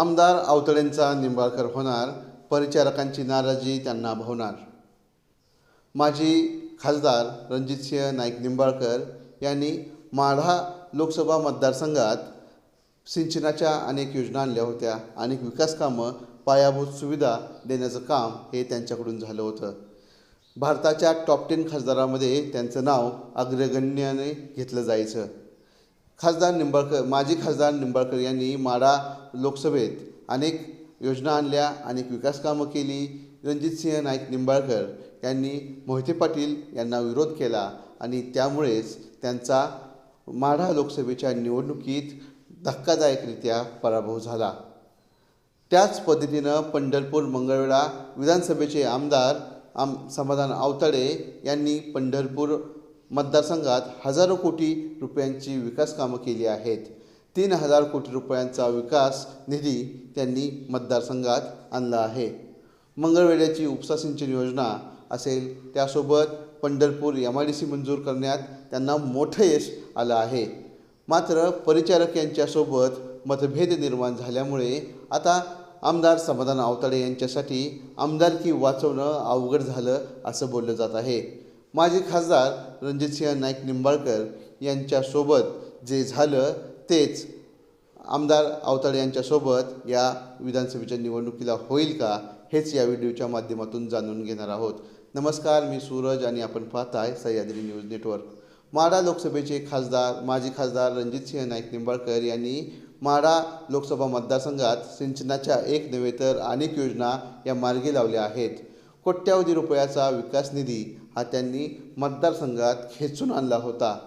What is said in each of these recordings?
आमदार आवतळेंचा निंबाळकर होणार परिचारकांची नाराजी त्यांना भवणार. माजी खासदार रणजितसिंह नाईक निंबाळकर यांनी माढा लोकसभा मतदारसंघात सिंचनाच्या अनेक योजना आणल्या होत्या. अनेक विकास कामं पायाभूत सुविधा देण्याचं काम हे त्यांच्याकडून झालं होतं. भारताच्या टॉप टेन खासदारामध्ये त्यांचं नाव अग्रगण्याने घेतलं जायचं. खासदार निंबाळकर माजी खासदार निंबाळकर यांनी माडा लोकसभेत अनेक योजना आणल्या अनेक विकास कामं केली. रणजितसिंह नाईक निंबाळकर यांनी मोहिते पाटील यांना विरोध केला आणि त्यामुळेच त्यांचा माढा लोकसभेच्या निवडणुकीत धक्कादायकरित्या पराभव झाला. त्याच पद्धतीनं पंढरपूर मंगळवेढा विधानसभेचे आमदार आम समाधान आवताडे यांनी पंढरपूर मतदारसंघात हजारो कोटी रुपयांची विकास कामं केली आहेत. तीन हजार कोटी रुपयांचा विकास निधी त्यांनी मतदारसंघात आणला आहे. मंगळवेढ्याची उपसा सिंचन योजना असेल त्यासोबत Pandharpur M I D C मंजूर करण्यात त्यांना मोठं यश आलं आहे. मात्र परिचारक यांच्यासोबत मतभेद निर्माण झाल्यामुळे आता आमदार समाधान आवताडे यांच्यासाठी आमदारकी वाचवणं अवघड झालं असं बोललं जात आहे. माजी खासदार रणजितसिंह नाईक निंबाळकर यांच्यासोबत जे झालं तेच आमदार आवताडे यांच्यासोबत या विधानसभेच्या निवडणुकीला होईल का हेच या व्हिडिओच्या माध्यमातून जाणून घेणार आहोत. नमस्कार मी सूरज आणि आपण पाहताय सह्याद्री न्यूज नेटवर्क. माडा लोकसभेचे खासदार माजी खासदार रणजितसिंह नाईक निंबाळकर यांनी माडा लोकसभा मतदारसंघात सिंचनाच्या एक नव्हे तर अनेक योजना या मार्गी लावल्या आहेत. कोट्यावधी रुपयाचा विकास निधी हा त्यांनी मतदारसंघात खेचून आणला होता.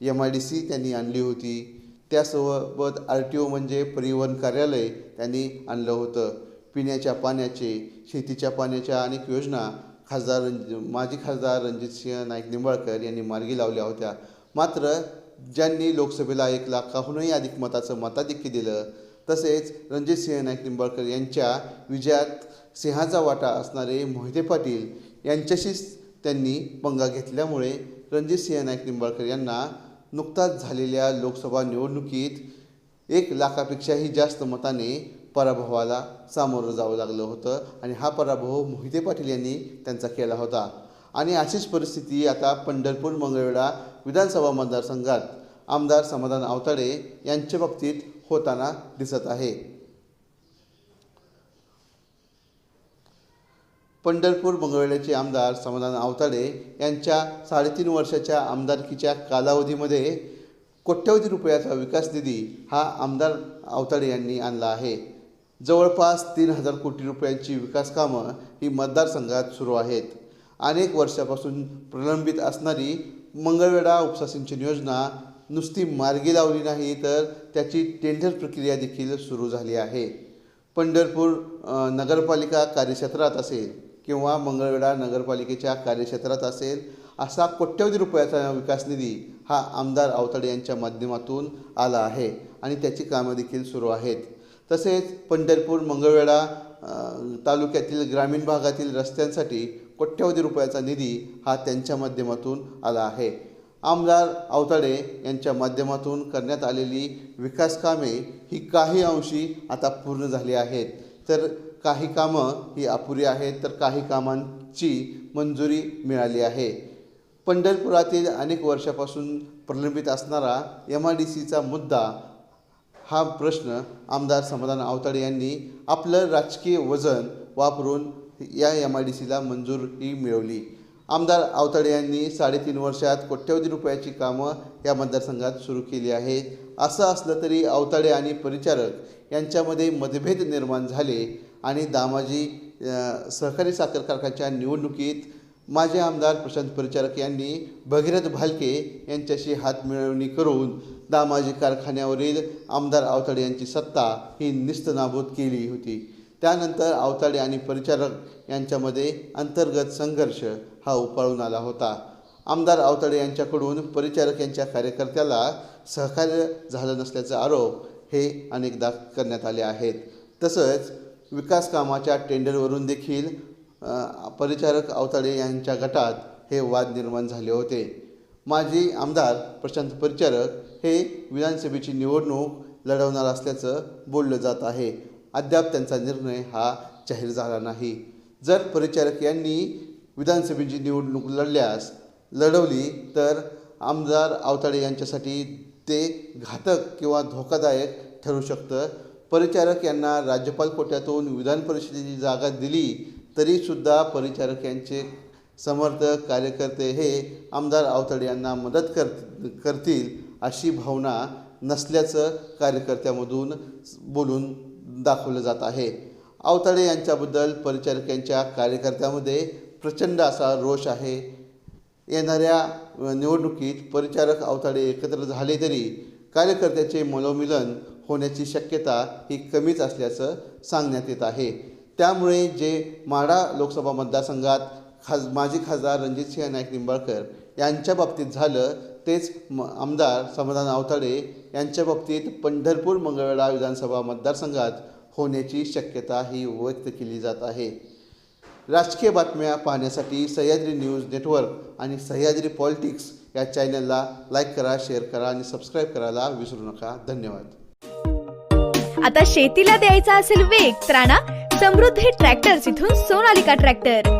एम आय डी सी त्यांनी आणली होती. त्यासोबत आर टी ओ म्हणजे परिवहन कार्यालय त्यांनी आणलं होतं. पिण्याच्या पाण्याचे शेतीच्या पाण्याच्या अनेक योजना खासदार रंज माजी खासदार रणजितसिंह नाईक निंबाळकर यांनी मार्गी लावल्या होत्या. मात्र ज्यांनी लोकसभेला एक लाखाहूनही अधिक मताचं मताधिक्य दिलं तसेच रणजितसिंह नाईक निंबाळकर यांच्या विजयात सिंहाचा वाटा असणारे मोहिते पाटील यांच्याशीच त्यांनी पंगा घेतल्यामुळे रणजितसिंह नाईक निंबाळकर यांना नुकताच झालेल्या लोकसभा निवडणुकीत एक लाखापेक्षाही जास्त मताने पराभवाला सामोरं जावं लागलं होतं आणि हा पराभव मोहिते पाटील यांनी त्यांचा केला होता. आणि अशीच परिस्थिती आता पंढरपूर मंगळवेढा विधानसभा मतदारसंघात आमदार समाधान आवताडे यांच्या बाबतीत होताना दिसत आहे. पंढरपूर मंगळवेड्याचे आमदार समाधान आवताडे यांच्या साडेतीन वर्षाच्या आमदारकीच्या कालावधीमध्ये कोट्यवधी रुपयाचा विकास निधी हा आमदार आवताडे यांनी आणला आहे. जवळपास तीन हजार कोटी रुपयांची विकास कामं ही मतदारसंघात सुरू आहेत. अनेक वर्षापासून प्रलंबित असणारी मंगळवेढा उपसा सिंचन योजना नुसती मार्गी लावली नाही तर त्याची टेंडर प्रक्रिया देखील सुरू झाली आहे. पंढरपूर नगरपालिका कार्यक्षेत्रात असेल किंवा मंगळवेढा नगरपालिकेच्या कार्यक्षेत्रात असेल असा कोट्यवधी रुपयाचा विकास निधी हा आमदार आवताडे यांच्या माध्यमातून आला आहे आणि त्याची कामं देखील सुरू आहेत. तसेच पंढरपूर मंगळवेढा तालुक्यातील ग्रामीण भागातील रस्त्यांसाठी कोट्यवधी रुपयाचा निधी हा त्यांच्या माध्यमातून आला आहे. आमदार आवताडे यांच्या माध्यमातून करण्यात आलेली विकास कामे ही काही अंशी आता पूर्ण झाली आहेत. तर काही कामं ही अपुरी आहेत तर काही कामांची मंजुरी मिळाली आहे. पंढरपुरातील अनेक वर्षापासून प्रलंबित असणारा एम आय डी सीचा मुद्दा हा प्रश्न आमदार समाधान अवताडे यांनी आपलं राजकीय वजन वापरून या एम आय डी सीला मंजुरी मिळवली. आमदार आवताडे यांनी साडेतीन वर्षात कोट्यवधी रुपयाची कामं या मतदारसंघात सुरू केली आहेत. असं असलं तरी आवताडे आणि परिचारक यांच्यामध्ये मतभेद निर्माण झाले आणि दामाजी सहकारी साखर कारखान्याच्या निवडणुकीत माजी आमदार प्रशांत परिचारक यांनी भगीरथ भालके यांच्याशी हातमिळवणी करून दामाजी कारखान्यावरील आमदार आवताडे यांची सत्ता ही निस्तनाबूत केली होती. त्यानंतर आवताडे आणि परिचारक यांच्यामध्ये अंतर्गत संघर्ष हा उपाळून आला होता. आमदार आवताडे यांच्याकडून परिचारक यांच्या कार्यकर्त्याला सहकार्य झालं नसल्याचा आरोप हे अनेकदा करण्यात आले आहेत. तसंच विकास कामाच्या टेंडरवरून देखील परिचारक आवताडे यांच्या गटात हे वाद निर्माण झाले होते. माजी आमदार प्रशांत परिचारक हे विधानसभेची निवडणूक लढवणार असल्याचं बोललं जात आहे. अद्याप त्यांचा निर्णय हा जाहीर झाला नाही. जर परिचारक यांनी विधानसभेची निवडणूक लढल्यास लढवली तर आमदार आवताडे यांच्यासाठी ते घातक किंवा धोकादायक ठरू शकतं. परिचारक यांना राज्यपाल कोट्यातून विधान परिषदेची जागा दिली तरीसुद्धा परिचारक यांचे समर्थक कार्यकर्ते हे आमदार आवताडे यांना मदत कर करतील अशी भावना नसल्याचं कार्यकर्त्यामधून बोलून दाखवलं जात आहे. आवताडे यांच्याबद्दल परिचारिकांच्या कार्यकर्त्यामध्ये प्रचंड असा रोष आहे. येणाऱ्या निवडणुकीत परिचारक आवताडे एकत्र झाले तरी कार्यकर्त्याचे मनोमिलन होण्याची शक्यता ही कमीच असल्याचं सांगण्यात येत आहे. त्यामुळे जे माढा लोकसभा मतदारसंघात खास माजी खासदार रणजितसिंह नाईक निंबाळकर यांच्या बाबतीत झालं तेच म आमदार समाधान आवताडे यांच्या बाबतीत पंढरपूर मंगळवेढा विधानसभा मतदारसंघात होण्याची शक्यता ही व्यक्त केली जात आहे. राजकीय बातम्या पाहण्यासाठी सह्याद्री न्यूज नेटवर्क आणि सह्याद्री पॉलिटिक्स या चॅनलला लाईक करा शेअर करा आणि सबस्क्राईब करायला विसरू नका. धन्यवाद. आता शेतीला द्यायचा असेल वेग तर समृद्धी ट्रॅक्टर्स इथून सोनालिका ट्रॅक्टर.